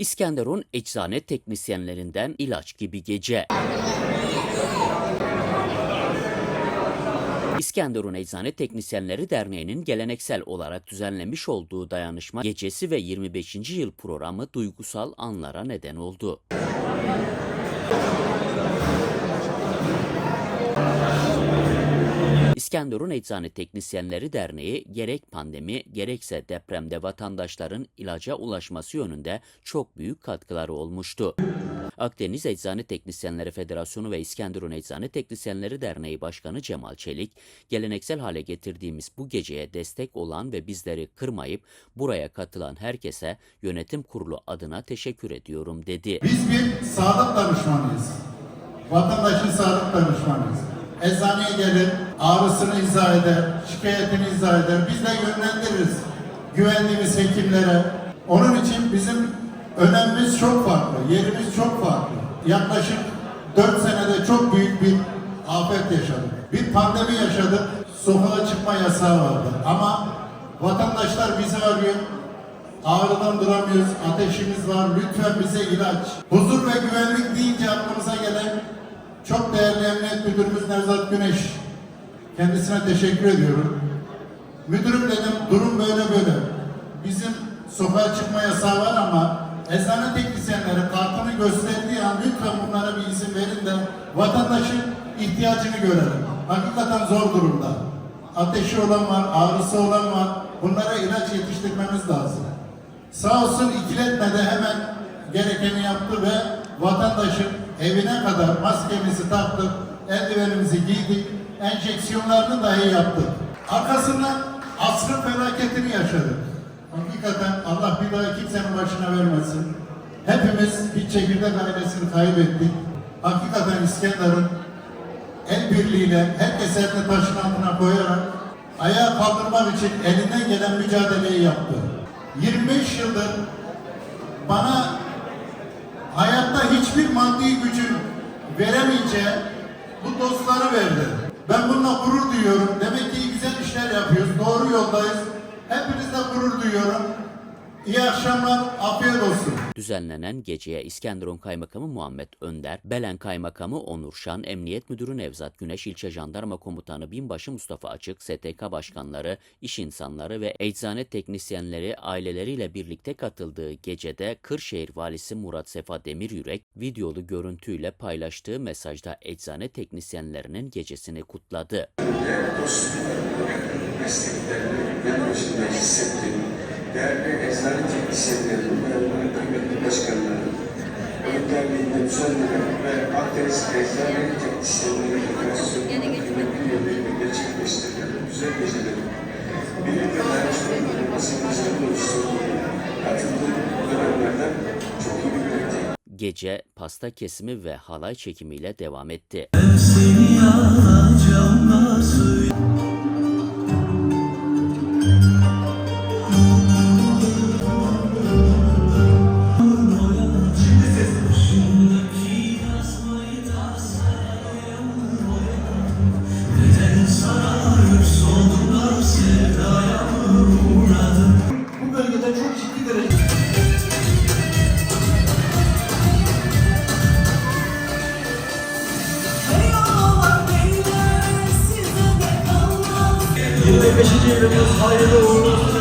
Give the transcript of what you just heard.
İskenderun eczane teknisyenlerinden ilaç gibi gece. İskenderun Eczane Teknisyenleri Derneği'nin geleneksel olarak düzenlemiş olduğu dayanışma gecesi ve 25. yıl programı duygusal anlara neden oldu. İskenderun Eczane Teknisyenleri Derneği gerek pandemi gerekse depremde vatandaşların ilaca ulaşması yönünde çok büyük katkıları olmuştu. Akdeniz Eczane Teknisyenleri Federasyonu ve İskenderun Eczane Teknisyenleri Derneği Başkanı Cemal Çelik, geleneksel hale getirdiğimiz bu geceye destek olan ve bizleri kırmayıp buraya katılan herkese yönetim kurulu adına teşekkür ediyorum dedi. Biz bir sağlık danışmanıyız. Vatandaşın sağlık danışmanıyız. Eczaneye gelir, ağrısını izah eder, şikayetini izah eder. Biz de yönlendiririz güvendiğimiz hekimlere. Onun için bizim önemimiz çok farklı, yerimiz çok farklı. Yaklaşık 4 senede çok büyük bir afet yaşadık. Bir pandemi yaşadık, sokağa çıkma yasağı vardı. Ama vatandaşlar bizi arıyor, Ağrıdan duramıyoruz, ateşimiz var, lütfen bize ilaç. Huzur ve güvenlik deyince aklımıza gelen çok değerli Emniyet Müdürümüz Nevzat Güneş. Kendisine teşekkür ediyorum. Müdürüm dedim, durum böyle böyle. Bizim sokağa çıkma yasağı var ama eczane teknisyenleri kartını gösterdiği an lütfen bunlara bir izin verin de vatandaşın ihtiyacını görelim. Hakikaten zor durumda. Ateşi olan var, ağrısı olan var. Bunlara ilaç yetiştirmemiz lazım. Sağ olsun ikiletmede hemen gerekeni yaptı ve vatandaşın evine kadar maskemizi taktık, eldivenimizi giydik, enjeksiyonlarını dahi yaptık. Arkasından asrın felaketini yaşadık. Hakikaten Allah bir daha kimsenin başına vermesin. Hepimiz bir çekirdek ailesini kaybettik. Hakikaten İskenderun el birliğiyle herkes elini taşın altına koyarak ayağa kaldırmak için elinden gelen mücadeleyi yaptı. 25 yıldır bana hayatta hiçbir maddi gücün veremeyeceği bu dostları verdi. Duyuyorum. Demek ki güzel işler yapıyoruz. Doğru yoldayız. Hepinizle gurur duyuyorum. İyi akşamlar. Afiyet olsun. Düzenlenen geceye İskenderun Kaymakamı Muhammed Önder, Belen Kaymakamı Onur Şan, Emniyet Müdürü Nevzat Güneş, İlçe Jandarma Komutanı Binbaşı Mustafa Açık, STK Başkanları, iş insanları ve eczane teknisyenleri aileleriyle birlikte katıldığı gecede Kırşehir Valisi Murat Sefa Demiryürek, videolu görüntüyle paylaştığı mesajda eczane teknisyenlerinin gecesini kutladı. Teknisyenlerim ve kıymetli başkanlarım, Ölüm Derneği'nde düzenlenen ve Akdeniz Eczane Teknisyenleri Federasyonu'nun kıymetli üyeliğiyle gerçekleştirilen güzel gecelerin birlik ve dayanışmanın kurulmasımızda buluştuğum katıldığım dönemlerden çok iyi bir birlikteyim. Gece pasta kesimi ve halay çekimiyle devam etti. Seni alacağım nasıl 25. yılımız hayırlı uğurlu olsun